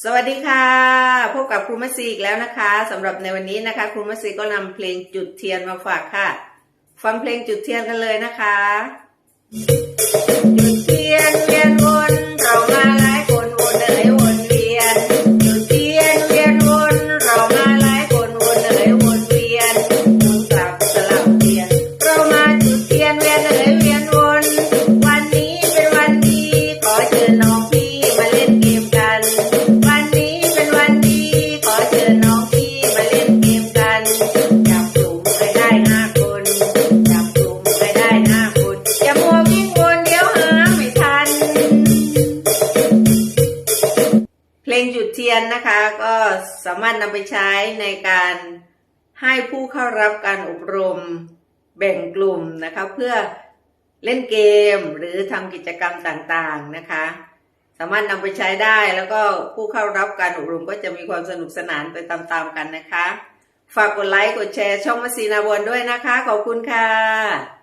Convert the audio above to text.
สวัสดีค่ะ พบกับครูมัสซีอีกแล้วนะคะสำหรับในวันนี้นะคะครูมัสซีก็นำเพลงจุดเทียนมาฝากค่ะ ฟังเพลงจุดเทียนกันเลยนะคะ เลงจุดเทียนนะคะ ก็สามารถนำไปใช้ในการให้ผู้เข้ารับการอบรมแบ่งกลุ่มนะคะ เพื่อเล่นเกมหรือทำกิจกรรมต่างๆนะคะ สามารถนำไปใช้ได้แล้วก็ผู้เข้ารับการอบรมก็จะมีความสนุกสนานไปตามๆกันนะคะ ฝากกดไลค์กดแชร์ช่องมัสีนาวนด้วยนะคะ ขอบคุณค่ะ